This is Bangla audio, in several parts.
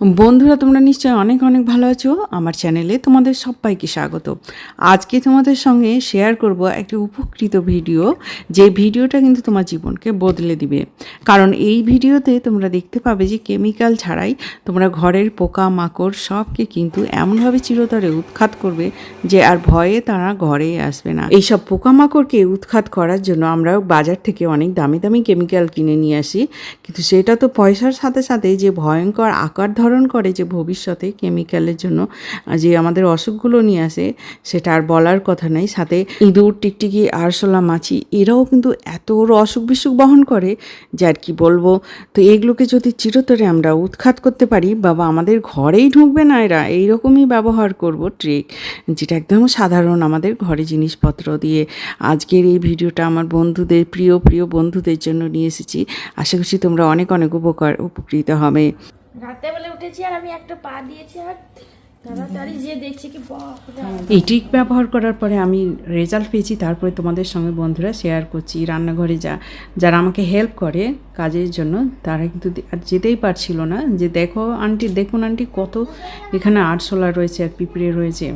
বন্ধুরা, তোমরা নিশ্চয়ই অনেক অনেক ভালো আছো। আমার চ্যানেলে তোমাদের সবাইকে স্বাগত। আজকে তোমাদের সঙ্গে শেয়ার করব একটি উপকৃত ভিডিও, যে ভিডিওটা কিন্তু তোমার জীবনকে বদলে দিবে। কারণ এই ভিডিওতে তোমরা দেখতে পাবে যে কেমিক্যাল ছাড়াই তোমরা ঘরের পোকা মাকড় সবকে কিন্তু এমনভাবে চিরতরে উৎখাত করবে যে আর ভয়ে তারা ঘরে আসবে না। এইসব পোকামাকড়কে উৎখাত করার জন্য আমরা বাজার থেকে অনেক দামি দামি কেমিক্যাল কিনে নিয়ে আসি। কিন্তু সেটা তো পয়সার সাথে সাথে যে ভয়ঙ্কর আকার ধারণ করে যে ভবিষ্যতে কেমিক্যালের জন্য যে আমাদের অসুখগুলো নিয়ে আসে, সেটা আর বলার কথা নেই। সাথে ইঁদুর, টিকটিকি, আরশোলা, মাছি, এরাও কিন্তু এত অসুখ বিসুখ বহন করে যে আর কি বলব। তো এগুলোকে যদি চিরতরে আমরা উৎখাত করতে পারি, বাবা, আমাদের ঘরেই ঢুকবে না এরা। এইরকমই ব্যবহার করব ট্রিক, যেটা একদম সাধারণ আমাদের ঘরে জিনিসপত্র দিয়ে। আজকের এই ভিডিওটা আমার বন্ধুদের, প্রিয় প্রিয় বন্ধুদের জন্য নিয়ে এসেছি। আশা করছি তোমরা অনেক অনেক উপকার, উপকৃত হবে। রাত্রেবেলা উঠেছি আর আমি একটা পা দিয়েছি আর তাড়াতাড়ি যে দেখছি কি এই ট্রিক ব্যবহার করার পরে আমি রেজাল্ট পেয়েছি, তারপরে তোমাদের সঙ্গে বন্ধুরা শেয়ার করছি, রান্নাঘরে যা, যারা আমাকে হেল্প করে কাজের জন্য, তারা কিন্তু যেতেই পারছিল না যে দেখো আন্টি, দেখুন আন্টি কত, এখানে আরশোলা রয়েছে আর পিঁপড়ে রয়েছে।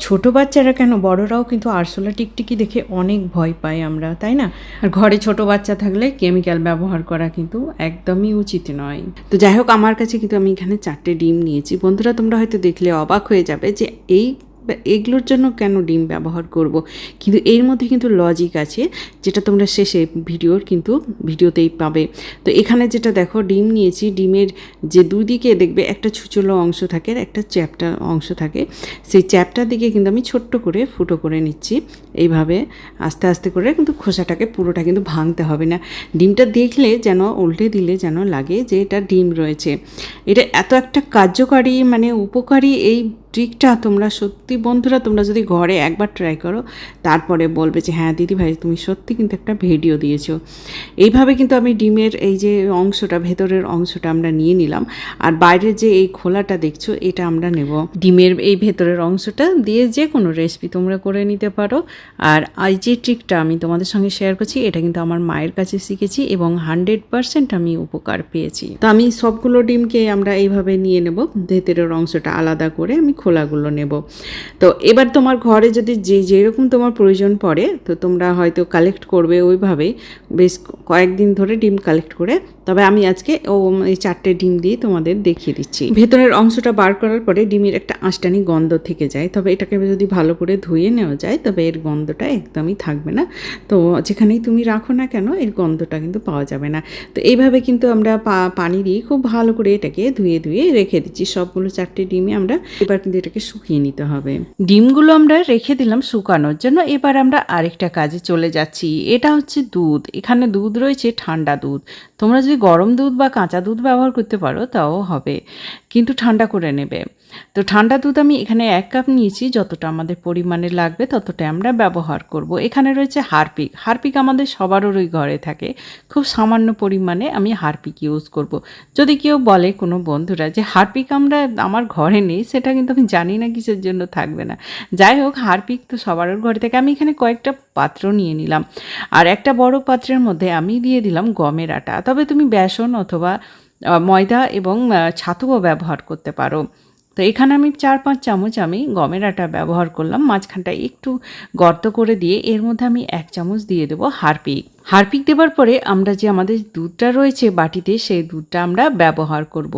ছোট বাচ্চারা কেন? বড়রাও কিন্তু আরশোলা টিকটিকি দেখে অনেক ভয় পাই আমরা, তাই না? আর ঘরে ছোট বাচ্চা থাকলে কেমিক্যাল ব্যবহার করা কিন্তু একদমই উচিত নয়। তো যাই হোক, আমার কাছে কিন্তু আমি এখানে চারটে ডিম নিয়েছি। বন্ধুরা, তোমরা হয়তো দেখলে অবাক হয়ে যাবে যে এই এগুলোর জন্য কেন ডিম ব্যবহার করব? কিন্তু এর মধ্যে কিন্তু লজিক আছে, যেটা তোমরা শেষে ভিডিওর কিন্তু ভিডিওতেই পাবে। তো এখানে যেটা দেখো, ডিম নিয়েছি, ডিমের যে দুই দিকে দেখবে একটা ছুচলো অংশ থাকে একটা চ্যাপটা অংশ থাকে। সেই চ্যাপটার দিকে কিন্তু আমি ছোট্ট করে ফুটো করে নিচ্ছি। এইভাবে আস্তে আস্তে করে কিন্তু খোসাটাকে পুরোটা কিন্তু ভাঙতে হবে না। ডিমটা দেখলে যেন, উল্টে দিলে যেন লাগে যে এটা ডিম রয়েছে। এটা এত একটা কার্যকারী মানে উপকারী এই ট্রিকটা তোমরা সত্যি বন্ধুরা, তোমরা যদি ঘরে একবার ট্রাই করো, তারপরে বলবে যে হ্যাঁ দিদি ভাই তুমি সত্যি কিন্তু একটা ভিডিও দিয়েছ। এইভাবে কিন্তু আমি ডিমের এই যে অংশটা, ভেতরের অংশটা আমরা নিয়ে নিলাম। আর বাইরের যে এই খোলাটা দেখছ, এটা আমরা নেব। ডিমের এই ভেতরের অংশটা দিয়ে যে কোনো রেসিপি তোমরা করে নিতে পারো। আর এই যে ট্রিকটা আমি তোমাদের সঙ্গে শেয়ার করছি, এটা কিন্তু আমার মায়ের কাছে শিখেছি এবং হান্ড্রেড পারসেন্ট আমি উপকার পেয়েছি। তো আমি সবগুলো ডিমকে আমরা এইভাবে নিয়ে নেব। ভেতরের অংশটা আলাদা করে আমি খোলাগুলো নেব। তো এবার তোমার ঘরে যদি যে যেরকম তোমার প্রয়োজন পড়ে, তো তোমরা হয়তো কালেক্ট করবে ওইভাবে বেশ কয়েকদিন ধরে ডিম কালেক্ট করে, তবে আমি আজকে ও এই চারটে ডিম দিয়ে তোমাদের দেখিয়ে দিচ্ছি। ভেতরের অংশটা বার করার পরে ডিমের একটা আঁশটানি গন্ধ থেকে যায়, তবে এটাকে যদি ভালো করে ধুয়ে নেওয়া যায়, তবে এর গন্ধটা একদমই থাকবে না। তো যেখানেই তুমি রাখো না কেন, এর গন্ধটা কিন্তু পাওয়া যাবে না। তো এইভাবে কিন্তু আমরা পানি দিয়ে খুব ভালো করে এটাকে ধুয়ে ধুয়ে রেখে দিচ্ছি। সবগুলো চারটে ডিমে আমরা এবার কিন্তু এটাকে শুকিয়ে নিতে হবে। ডিমগুলো আমরা রেখে দিলাম শুকানোর জন্য। এবার আমরা আরেকটা কাজে চলে যাচ্ছি। এটা হচ্ছে দুধ। এখানে দুধ রয়েছে ঠান্ডা দুধ। তোমরা যদি গরম দুধ বা কাঁচা দুধ ব্যবহার করতে পারো, তাও হবে। কিন্তু ঠান্ডা করে নেবে। তো ঠান্ডা দুধ আমি এখানে এক কাপ নিয়েছি। যতটা আমাদের পরিমাণে লাগবে ততটা আমরা ব্যবহার করব। এখানে রয়েছে হারপিক। হারপিক আমাদের সবারই ঘরে থাকে। খুব সামান্য পরিমাণে আমি হারপিক ইউজ করব। যদি কেউ বলে কোনো বন্ধুরা যে হারপিক আমরা আমার ঘরে নেই, সেটা কিন্তু আমি জানি না কিসের জন্য থাকবে না। যাই হোক, হারপিক তো সবার ঘরে থাকে আমি এখানে কয়েকটা পাত্র নিয়ে নিলাম। আর একটা বড় পাত্রের মধ্যে আমি দিয়ে দিলাম গমের আটা। তবে তুমি বেসন অথবা ময়দা এবং ছাতুও ব্যবহার করতে পারো। তো এখানে আমি চার পাঁচ চামচ আমি গমের আটা ব্যবহার করলাম। মাঝখানটা একটু গর্ত করে দিয়ে এর মধ্যে আমি এক চামচ দিয়ে দেবো হারপিক। হারপিক দেওয়ার পরে আমরা যে আমাদের দুধটা রয়েছে বাটিতে, সেই দুধটা আমরা ব্যবহার করব।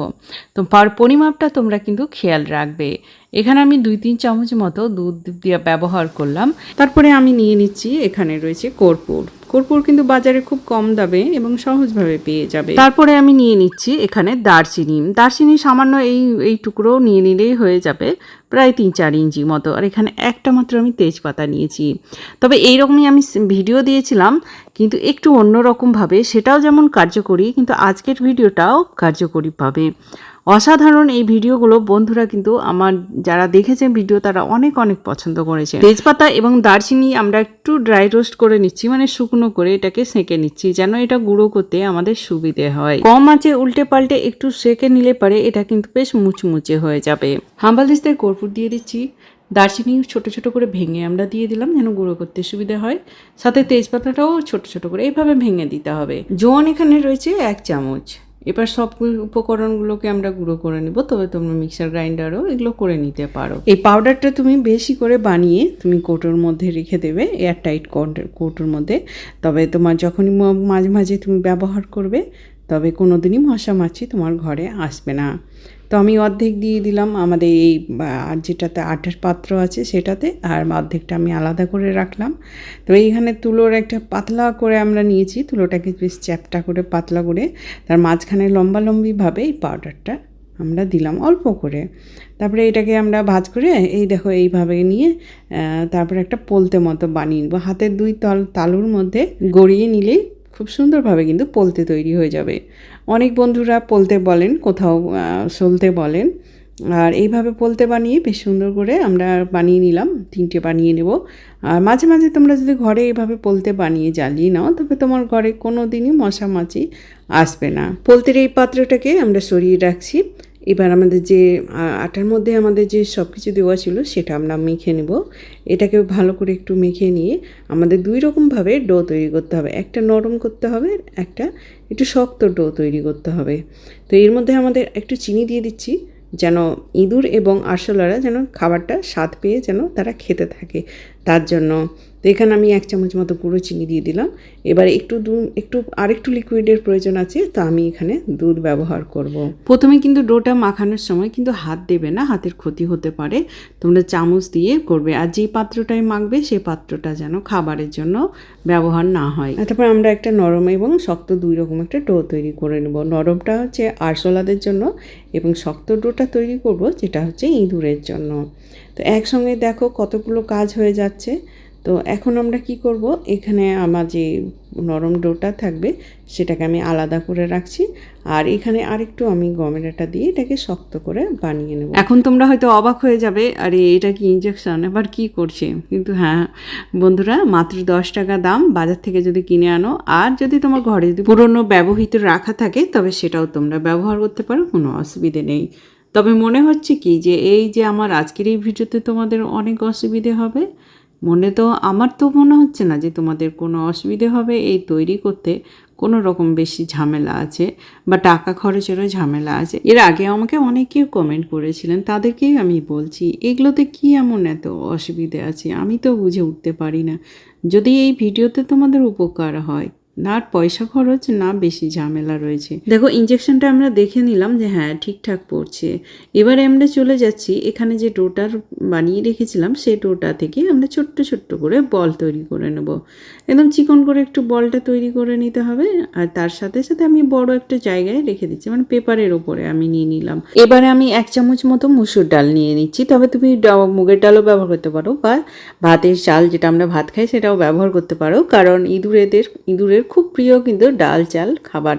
তো পার পরিমাপটা তোমরা কিন্তু খেয়াল রাখবে। এখানে আমি দুই তিন চামচ মতো দুধ দিয়ে ব্যবহার করলাম। তারপরে আমি নিয়ে নিচ্ছি, এখানে রয়েছে কর্পূর। কর্পূর কিন্তু বাজারে খুব কম দামে এবং সহজভাবে পেয়ে যাবে। তারপরে আমি নিয়ে নিচ্ছি এখানে দারচিনি। দারচিনি সামান্য এই এই টুকরো নিয়ে নিলেই হয়ে যাবে প্রায় তিন চার ইঞ্চি মতো। আর এখানে একটা মাত্র আমি তেজপাতা নিয়েছি। তবে এইরকমই আমি ভিডিও দিয়েছিলাম, কিন্তু একটু অন্যরকমভাবে সেটাও যেমন কার্যকরী, কিন্তু আজকের ভিডিওটাও কার্যকরী পাবে। অসাধারণ এই ভিডিওগুলো। বন্ধুরা কিন্তু আমার যারা দেখেছেন ভিডিও, তারা অনেক অনেক পছন্দ করেছে তেজপাতা এবং দারচিনি আমরা একটু ড্রাই রোস্ট করে নিচ্ছি মানে শুকনো করে এটাকে সেঁকে নিচ্ছি, যেন এটা গুঁড়ো করতে আমাদের সুবিধে হয়। কম আছে উল্টে পাল্টে একটু সেঁকে নিলে পারে এটা কিন্তু বেশ মুচমুচে হয়ে যাবে। হাম্বাল দিস্তের কর্পূর দিয়ে দিচ্ছি। দারচিনি ছোট ছোট করে ভেঙে আমরা দিয়ে দিলাম, যেন গুঁড়ো করতে সুবিধা হয়। সাথে তেজপাতাটাও ছোট ছোট করে এইভাবে ভেঙে দিতে হবে। জোয়ান এখানে রয়েছে এক চামচ। এবার সব উপকরণগুলোকে আমরা গুঁড়ো করে নেব, তবে তোমরা মিক্সার গ্রাইন্ডারও এগুলো করে নিতে পারো। এই পাউডারটা তুমি বেশি করে বানিয়ে তুমি কোটোর মধ্যে রেখে দেবে এয়ার টাইট কোটোর মধ্যে। তবে তোমার যখনই মাঝে মাঝে তুমি ব্যবহার করবে, তবে কোনো দিনই মশা মাছি তোমার ঘরে আসবে না। তো আমি অর্ধেক দিয়ে দিলাম। আমাদের এই আহ, যেটাতে আটের পাত্র আছে সেটাতে আর অর্ধেকটা আমি আলাদা করে রাখলাম। তো এইখানে তুলোর একটা পাতলা করে আমরা নিয়েছি। তুলোটাকে বেশ চ্যাপটা করে পাতলা করে তার মাঝখানে লম্বা লম্বিভাবে এই পাউডারটা আমরা দিলাম অল্প করে। তারপরে এটাকে আমরা ভাজ করে এই দেখো এইভাবে নিয়ে তারপরে একটা পোলতে মতো বানিয়ে নেব। হাতের দুই তল তালুর মধ্যে গড়িয়ে নিলেই খুব সুন্দরভাবে কিন্তু পলতে তৈরি হয়ে যাবে। অনেক বন্ধুরা পলতে বলেন, কোথাও চলতে বলেন। আর এইভাবে পোলতে বানিয়ে বেশ সুন্দর করে আমরা বানিয়ে নিলাম, তিনটে বানিয়ে নেব। আর মাঝে মাঝে তোমরা যদি ঘরে এইভাবে পোলতে বানিয়ে জ্বালিয়ে নাও, তবে তোমার ঘরে কোনো দিনই মশা মাছি আসবে না। পোলতের এই পাত্রটাকে আমরা সরিয়ে রাখছি। এবার আমাদের যে আটার মধ্যে আমাদের যে সব কিছু দেওয়া ছিল সেটা আমরা মেখে নেব। এটাকে ভালো করে একটু মেখে নিয়ে আমাদের দুই রকমভাবে ডো তৈরি করতে হবে। একটা নরম করতে হবে, একটা একটু শক্ত ডো তৈরি করতে হবে। তো এর মধ্যে আমাদের একটু চিনি দিয়ে দিচ্ছি যেন ইঁদুর এবং আরশোলারা যেন খাবারটা স্বাদ পেয়ে যেন তারা খেতে থাকে। তার জন্য তো এখানে আমি এক চামচ মতো গুঁড়ো চিনি দিয়ে দিলাম। এবার একটু দুধ একটু আরেকটু লিকুইডের প্রয়োজন আছে তো আমি এখানে দুধ ব্যবহার করব। প্রথমে কিন্তু ডোটা মাখানোর সময় কিন্তু হাত দেবে না হাতের ক্ষতি হতে পারে। তোমরা চামচ দিয়ে করবে আর যে পাত্রটায় মাখবে সেই পাত্রটা যেন খাবারের জন্য ব্যবহার না হয়। তারপর আমরা একটা নরম এবং শক্ত দুই রকম একটা ডো তৈরি করে নেব। নরমটা হচ্ছে আরশোলাদের জন্য এবং শক্ত ডোটা তৈরি করব যেটা হচ্ছে ইঁদুরের জন্য। তো একসঙ্গে দেখো কতগুলো কাজ হয়ে যাচ্ছে। তো এখন আমরা কি করব? এখানে আমার যে নরম ডোটা থাকবে, সেটাকে আমি আলাদা করে রাখছি। আর এখানে আরেকটু আমি গমের আটা দিয়ে এটাকে শক্ত করে বানিয়ে নেব। এখন তোমরা হয়তো অবাক হয়ে যাবে, আরে এটা কি ইঞ্জেকশন এবার কি করছে? কিন্তু হ্যাঁ বন্ধুরা, মাত্র দশ টাকা দাম, বাজার থেকে যদি কিনে আনো। আর যদি তোমার ঘরে যদি পুরনো ব্যবহৃত রাখা থাকে, তবে সেটাও তোমরা ব্যবহার করতে পারো, কোনো অসুবিধে নেই। তবে মনে হচ্ছে কি যে, এই যে আমার আজকের এই ভিডিওতে তোমাদের অনেক অসুবিধে হবে মনে তো আমার তো মনে হচ্ছে না যে তোমাদের কোনো অসুবিধে হবে এই তৈরি করতে। কোনো রকম বেশি ঝামেলা আছে বা টাকা খরচেরও ঝামেলা আছে। এর আগে আমাকে অনেকেই কমেন্ট করেছিলেন, তাদেরকেই আমি বলছি, এগুলোতে কি এমন এত অসুবিধে আছে? আমি তো বুঝে উঠতে পারি না। যদি এই ভিডিওতে তোমাদের উপকার হয় না, আর পয়সা খরচ, না, বেশি ঝামেলা রয়েছে। দেখো ইঞ্জেকশনটা আমরা দেখে নিলাম যে হ্যাঁ ঠিকঠাক পড়ছে। এবারে আমরা চলে যাচ্ছি, এখানে যে ডোটার বানিয়ে রেখেছিলাম, সেই ডোটা থেকে আমরা ছোট্ট ছোট্ট করে বল তৈরি করে নেব। একদম চিকন করে একটু বলটা তৈরি করে নিতে হবে, আর তার সাথে সাথে আমি বড় একটা জায়গায় রেখে দিচ্ছি মানে পেপারের ওপরে আমি নিয়ে নিলাম। এবারে আমি এক চামচ মতো মুসুর ডাল নিয়ে নিচ্ছি, তবে তুমি মুগের ডালও ব্যবহার করতে পারো, বা ভাতের চাল, যেটা আমরা ভাত খাই, সেটাও ব্যবহার করতে পারো, কারণ ইঁদুরেদের, ইঁদুরের খুব প্রিয় কিন্তু ডাল চাল খাবার।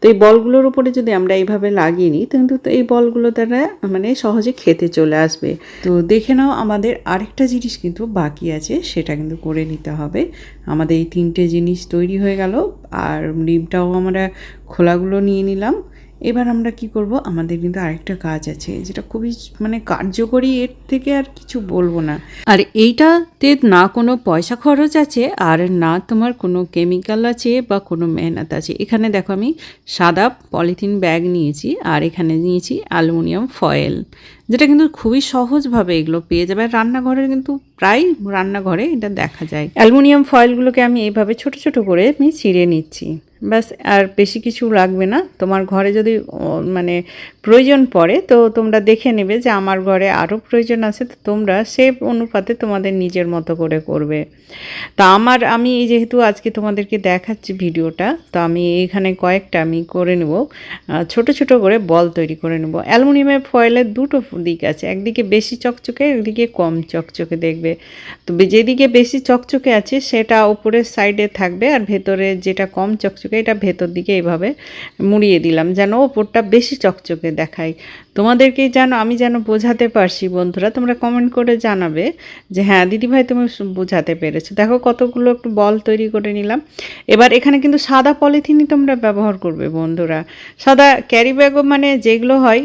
তো এই বলগুলোর উপরে যদি আমরা এইভাবে লাগিয়ে নিই কিন্তু এই বলগুলো তারা মানে সহজে খেতে চলে আসবে। তো দেখে নাও আমাদের আরেকটা জিনিস কিন্তু বাকি আছে, সেটা কিন্তু করে নিতে হবে। আমাদের এই তিনটে জিনিস তৈরি হয়ে গেল, আর ডিমটাও আমরা খোলাগুলো নিয়ে নিলাম। এবার আমরা কি করব? আমাদের কিন্তু আরেকটা কাজ আছে, যেটা খুবই মানে কার্যকরী এর থেকে আর কিছু বলব না। আর এইটাতে না কোনো পয়সা খরচ আছে, আর না তোমার কোনো কেমিক্যাল আছে বা কোনো মেহনত আছে। এখানে দেখো আমি সাদা পলিথিন ব্যাগ নিয়েছি, আর এখানে নিয়েছি অ্যালুমিনিয়াম ফয়েল, যেটা কিন্তু খুবই সহজভাবে এগুলো পেয়ে যাবে। আর রান্নাঘরের কিন্তু প্রায় রান্নাঘরে এটা দেখা যায়। অ্যালুমিনিয়াম ফয়েলগুলোকে আমি এইভাবে ছোট ছোট করে আমি ছিঁড়ে নিচ্ছি। ব্যাস, আর বেশি কিছু লাগবে না। তোমার ঘরে যদি মানে প্রয়োজন পড়ে, তো তোমরা দেখে নেবে যে আমার ঘরে আরও প্রয়োজন আছে, তো তোমরা সে অনুপাতে তোমাদের নিজের মতো করে করবে। তা আমার, আমি যেহেতু আজকে তোমাদেরকে দেখাচ্ছি ভিডিওটা, তো আমি এখানে কয়েকটা আমি করে নেব। ছোট ছোট করে বল তৈরি করে নেব। অ্যালুমিনিয়ামের ফয়েলের দুটো দিক আছে, একদিকে বেশি চকচকে, একদিকে কম চকচকে দেখবে। তো যেদিকে বেশি চকচকে আছে, সেটা উপরের সাইডে থাকবে, আর ভেতরে যেটা কম চকচকে এটা ভেতর দিকে এইভাবে মুড়িয়ে দিলাম যেন ওপরটা বেশি চকচকে দেখায়। তোমাদেরকে যেন আমি যেন বোঝাতে পারছি, বন্ধুরা, তোমরা কমেন্ট করে জানাবে যে হ্যাঁ দিদিভাই তুমি বোঝাতে পেরেছ। দেখো কতগুলো একটু বল তৈরি করে নিলাম। এবার এখানে কিন্তু সাদা পলিথিনই তোমরা ব্যবহার করবে, বন্ধুরা। সাদা ক্যারি ব্যাগও মানে যেগুলো হয়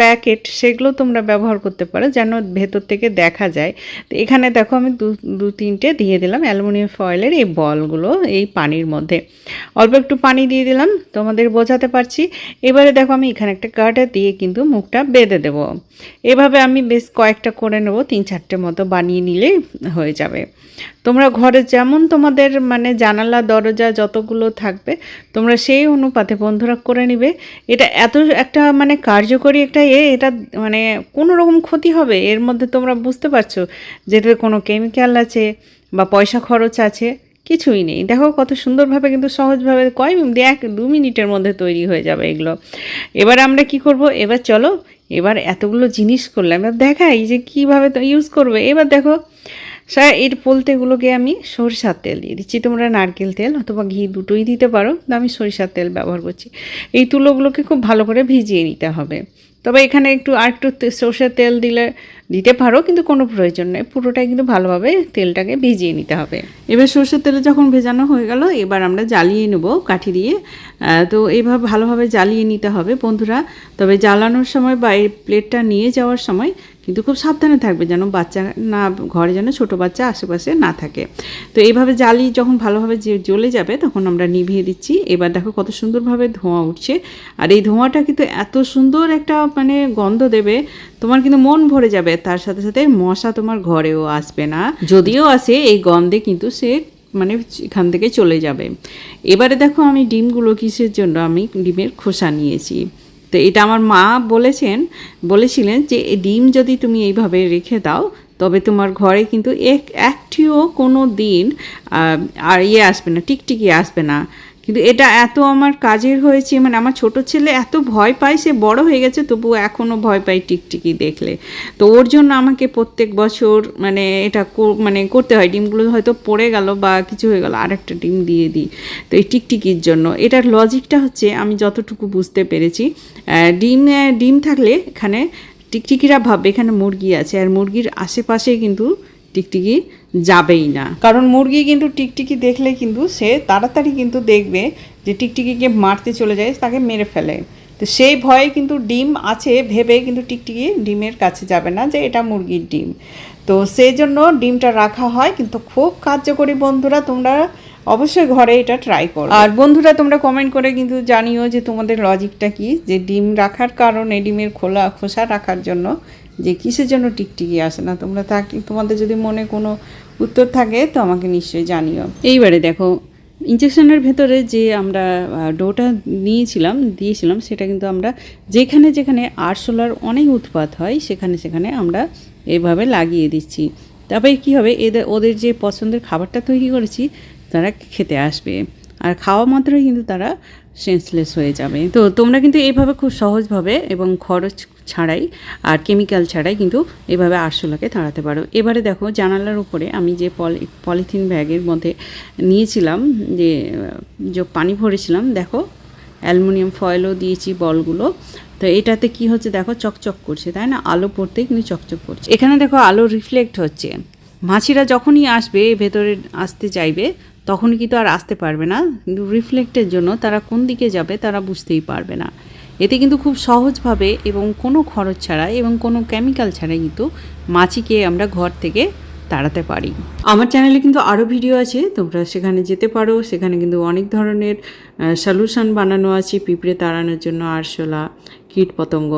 প্যাকেট সেগুলো তোমরা ব্যবহার করতে পারো যেন ভেতর থেকে দেখা যায়। তো এখানে দেখো আমি দু দু, তিনটে দিয়ে দিলাম অ্যালুমিনিয়াম ফয়েলের এই বলগুলো এই পানির মধ্যে। অল্প একটু পানি দিয়ে দিলাম, তোমাদের বোঝাতে পারছি। এবারে দেখো আমি এখানে একটা কার্ডে দিয়ে কিন্তু মুখটা বেঁধে দেব। এভাবে আমি বেশ কয়েকটা করে নেব, তিন চারটে মতো বানিয়ে নিলে হয়ে যাবে। তোমরা ঘরে যেমন তোমাদের মানে জানালা, দরজা যতগুলো থাকবে, তোমরা সেই অনুপাতে বন্ধুরা করে নিবে। এটা এত একটা মানে কার্যকরী একটা এ, এটা মানে কোনো রকম ক্ষতি হবে। এর মধ্যে তোমরা বুঝতে পারছ যে এটাতে কোনো কেমিক্যাল আছে বা পয়সা খরচ আছে। কিছুই নেই। দেখো কত সুন্দরভাবে কিন্তু সহজভাবে কয় এক দু মিনিটের মধ্যে তৈরি হয়ে যাবে এগুলো। এবার আমরা কি করব? এবার চলো, এবার এতগুলো জিনিস করলাম এবার দেখাই যে কীভাবে তো ইউজ করবে। এবার দেখো, স্যার, এর পোলতেগুলোকে আমি সরিষার তেল দিয়ে দিচ্ছি। তোমরা নারকেল তেল অথবা ঘি দুটোই দিতে পারো। আমি সরিষার তেল ব্যবহার করছি। এই তুলোগুলোকে খুব ভালো করে ভিজিয়ে নিতে হবে। তবে এখানে একটু আর একটু সর্ষের তেল দিলে দিতে পারো, কিন্তু কোনো প্রয়োজন নেই। পুরোটাই কিন্তু ভালোভাবে তেলটাকে ভিজিয়ে নিতে হবে। এবার সর্ষের তেলে যখন ভেজানো হয়ে গেল, এবার আমরা জ্বালিয়ে নেব কাঠি দিয়ে। তো এইভাবে ভালোভাবে জ্বালিয়ে নিতে হবে বন্ধুরা। তবে জ্বালানোর সময় বা এই প্লেটটা নিয়ে যাওয়ার সময় কিন্তু খুব সাবধানে থাকবে যেন বাচ্চা না, ঘরে যেন ছোট বাচ্চা আশেপাশে না থাকে। তো এইভাবে জ্বালিয়ে যখন ভালোভাবে জ্বলে যাবে, তখন আমরা নিভিয়ে দিচ্ছি। এবার দেখো কত সুন্দরভাবে ধোঁয়া উঠছে। আর এই ধোঁয়াটা কিন্তু এত সুন্দর একটা মানে গন্ধ দেবে, তোমার কিন্তু মন ভরে যাবে। তার সাথে সাথে মশা তোমার ঘরেও আসবে না। যদিও আসে এই গন্ধে কিন্তু সে মানে এখান থেকে চলে যাবে। এবারে দেখো আমি ডিমগুলো কিসের জন্য? আমি ডিমের খোসা নিয়েছি। তো এটা আমার মা বলেছেন, বলেছিলেন যে ডিম যদি তুমি এইভাবে রেখে দাও, তবে তোমার ঘরে কিন্তু এক, একটিও কোনো দিন আর ইয়ে আসবে না, টিকটিকি আসবে না। কিন্তু এটা এত আমার কাজের হয়েছে মানে আমার ছোট ছেলে এত ভয় পায়, সে বড় হয়ে গেছে তবুও এখনও ভয় পায় টিকটিকি দেখলে। তো ওর জন্য আমাকে প্রত্যেক বছর মানে এটা মানে করতে হয়। ডিমগুলো হয়তো পড়ে গেল বা কিছু হয়ে গেল, আরেকটা ডিম দিয়ে দিই। তো এই টিকটিকির জন্য। এটার লজিকটা হচ্ছে, আমি যতটুকু বুঝতে পেরেছি ডিম ডিম থাকলে এখানে টিকটিকিরা ভাববে, এখানে মুরগি আছে। আর মুরগির আশেপাশে কিন্তু টিকটিকি যাবেই না। কারণ মুরগি কিন্তু টিকটিকি দেখলে কিন্তু সে তাড়াতাড়ি কিন্তু দেখবে যে টিকটিকিকে মারতে চলে যায়, তাকে মেরে ফেলে। তো সেই ভয়ে কিন্তু ডিম আছে ভেবে কিন্তু টিকটিকি ডিমের কাছে যাবে না যে এটা মুরগির ডিম। তো সেই জন্য ডিমটা রাখা হয়, কিন্তু খুব কার্যকরী বন্ধুরা তোমরা অবশ্যই ঘরে এটা ট্রাই করো আর বন্ধুরা, তোমরা কমেন্ট করে কিন্তু জানিও যে তোমাদের লজিকটা কি? যে ডিম রাখার কারণে, ডিমের খোলা, খোসা রাখার জন্য যে কিসের জন্য টিকটিকি আসে না? তোমরা থাকি তোমাদের যদি মনে কোনো উত্তর থাকে, তো আমাকে নিশ্চয়ই জানিও। এইবারে দেখো ইঞ্জেকশনের ভেতরে যে আমরা ডোটা নিয়েছিলাম, দিয়েছিলাম, সেটা কিন্তু আমরা যেখানে যেখানে আরশোলার অনেক উৎপাত হয়, সেখানে সেখানে আমরা এভাবে লাগিয়ে দিচ্ছি। তারপরে কী হবে? এদের, ওদের যে পছন্দের খাবারটা তৈরি করেছি তারা খেতে আসবে। আর খাওয়া মাত্রই কিন্তু তারা সেন্সলেস হয়ে যাবে। তো তোমরা কিন্তু এইভাবে খুব সহজভাবে এবং খরচ ছাড়াই আর কেমিক্যাল ছাড়াই কিন্তু এভাবে আরশোলাকে তাড়াতে পারো। এবারে দেখো জানালার উপরে আমি যে পলি পলিথিন ব্যাগের মধ্যে নিয়েছিলাম, যে যে পানি ভরেছিলাম, দেখো, অ্যালুমিনিয়াম ফয়েলও দিয়েছি বলগুলো। তো এটাতে কি হচ্ছে দেখো, চকচক করছে, তাই না? আলো পড়তেই কিন্তু চকচক করছে। এখানে দেখো আলো রিফ্লেক্ট হচ্ছে। মাছিরা যখনই আসবে, ভেতরে আসতে চাইবে তখন কিন্তু আর আসতে পারবে না। কিন্তু রিফ্লেক্টের জন্য তারা কোন দিকে যাবে তারা বুঝতেই পারবে না। এতে কিন্তু খুব সহজভাবে এবং কোনো খরচ ছাড়াই এবং কোনো কেমিক্যাল ছাড়াই কিন্তু মাছিকে আমরা ঘর থেকে তাড়াতে পারি। আমার চ্যানেলে কিন্তু আরও ভিডিও আছে, তোমরা সেখানে যেতে পারো। সেখানে কিন্তু অনেক ধরনের সলিউশন বানানো আছে পিঁপড়ে তাড়ানোর জন্য আরশোলা, কীট পতঙ্গ।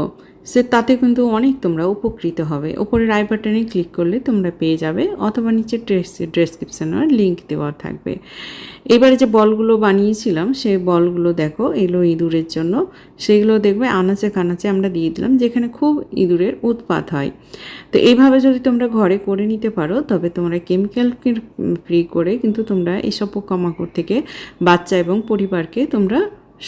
সে তাতে কিন্তু অনেক তোমরা উপকৃত হবে। ওপরে রাই বাটনে ক্লিক করলে তোমরা পেয়ে যাবে, অথবা নিচে ড্রেস ডেসক্রিপশানে লিঙ্ক দেওয়া থাকবে। এবারে যে বলগুলো বানিয়েছিলাম, সেই বলগুলো দেখো, এলো ইঁদুরের জন্য। সেগুলো দেখবে আনাচে কানাচে আমরা দিয়ে দিলাম, যেখানে খুব ইঁদুরের উৎপাত হয়। তো এইভাবে যদি তোমরা ঘরে করে নিতে পারো, তবে তোমরা কেমিক্যাল ফ্রি করে কিন্তু তোমরা এইসব পোকামাকড় থেকে বাচ্চা এবং পরিবারকে তোমরা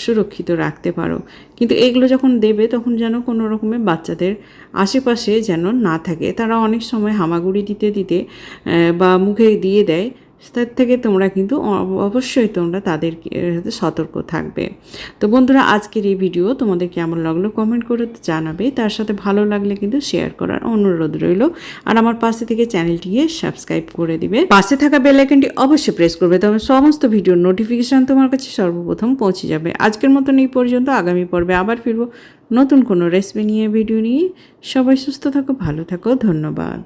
সুরক্ষিত রাখতে পারো। কিন্তু এগুলো যখন দেবে, তখন যেন কোনো রকমের বাচ্চাদের আশেপাশে যেন না থাকে। তারা অনেক সময় হামাগুড়ি দিতে দিতে বা মুখে দিয়ে দেয় তার থেকে তোমরা কিন্তু অবশ্যই তোমরা তাদের সাথে সতর্ক থাকবে। তো বন্ধুরা, আজকের এই ভিডিও তোমাদের কেমন লাগল কমেন্ট করে জানাবে। তার সাথে ভালো লাগলে কিন্তু শেয়ার করার অনুরোধ রইল। আর আমার পাশে থেকে চ্যানেলটিকে সাবস্ক্রাইব করে দিবে। পাশে থাকা বেল আইকনটি অবশ্যই প্রেস করবে। তবে সমস্ত ভিডিওর নোটিফিকেশান তোমার কাছে সর্বপ্রথম পৌঁছে যাবে। আজকের মতন এই পর্যন্ত। আগামী পর্বে আবার ফিরবো নতুন কোনো রেসিপি নিয়ে ভিডিও নিয়ে। সবাই সুস্থ থাকো, ভালো থাকো। ধন্যবাদ।